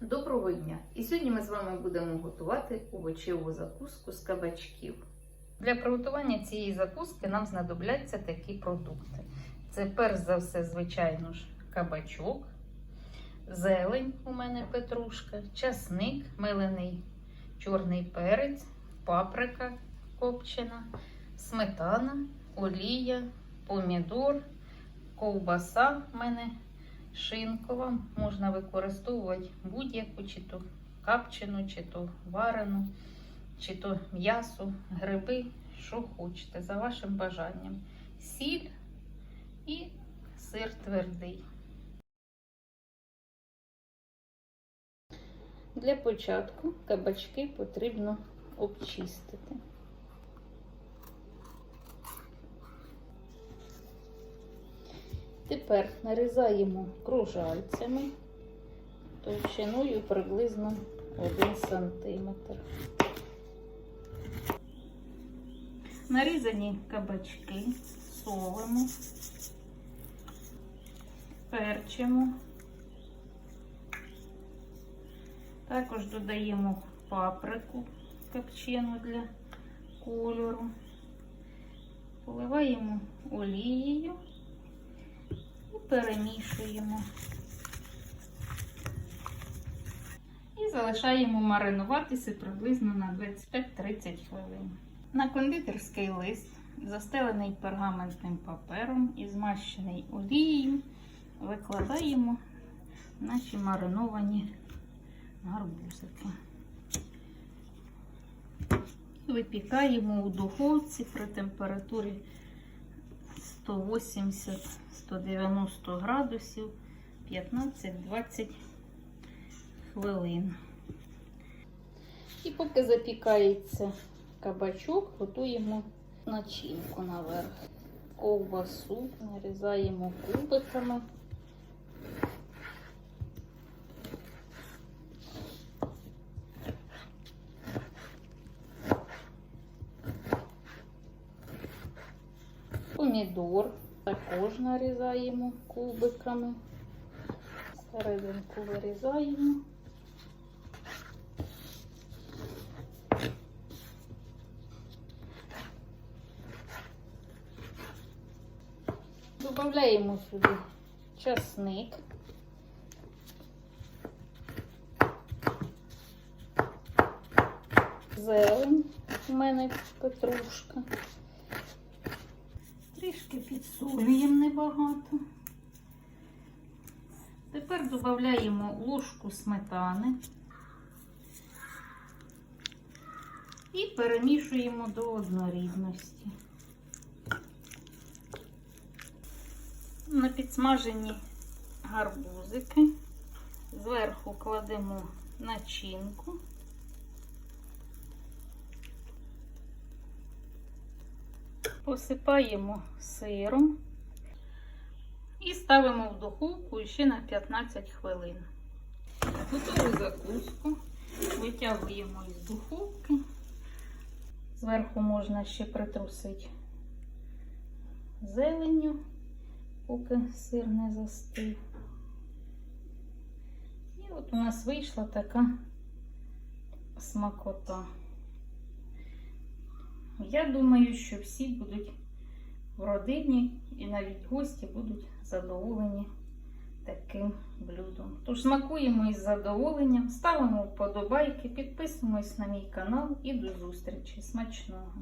Доброго дня! І сьогодні ми з вами будемо готувати овочеву закуску з кабачків. Для приготування цієї закуски нам знадобляться такі продукти. Це перш за все, звичайно ж, кабачок, зелень у мене петрушка, часник, мелений чорний перець, паприка копчена, сметана, олія, помідор, ковбаса в мене шинкова. Можна використовувати будь-яку, чи то капчену, чи то варену, чи то м'ясо, гриби, що хочете, за вашим бажанням. Сіль і сир твердий. Для початку кабачки потрібно обчистити. Тепер нарізаємо кружальцями товщиною приблизно 1 см. Нарізані кабачки солимо, перчимо. Також додаємо паприку копчену для кольору, поливаємо олією перемішуємо. І залишаємо маринуватися приблизно на 25-30 хвилин. На кондитерський лист, застелений пергаментним папером і змащений олією, викладаємо наші мариновані гарбузики. Випікаємо у духовці при температурі 180-190 градусів 15-20 хвилин. І поки запікається кабачок, готуємо начинку наверх. Ковбасу нарізаємо кубиками. Помідор також нарізаємо кубиками. Серединку вирізаємо. Додаємо сюди часник. Зелень у мене петрушка. Трішки підсолюємо небагато. Тепер додаємо ложку сметани і перемішуємо до однорідності. На підсмажені гарбузики зверху кладемо начинку. Посипаємо сиром і ставимо в духовку ще на 15 хвилин. Готову закуску витягуємо із духовки. Зверху можна ще притрусити зеленню, поки сир не застив. І от у нас вийшла така смакота. Я думаю, що всі будуть в родині і навіть гості будуть задоволені таким блюдом. Тож смакуємо із задоволенням, ставимо вподобайки, підписуємось на мій канал і до зустрічі. Смачного!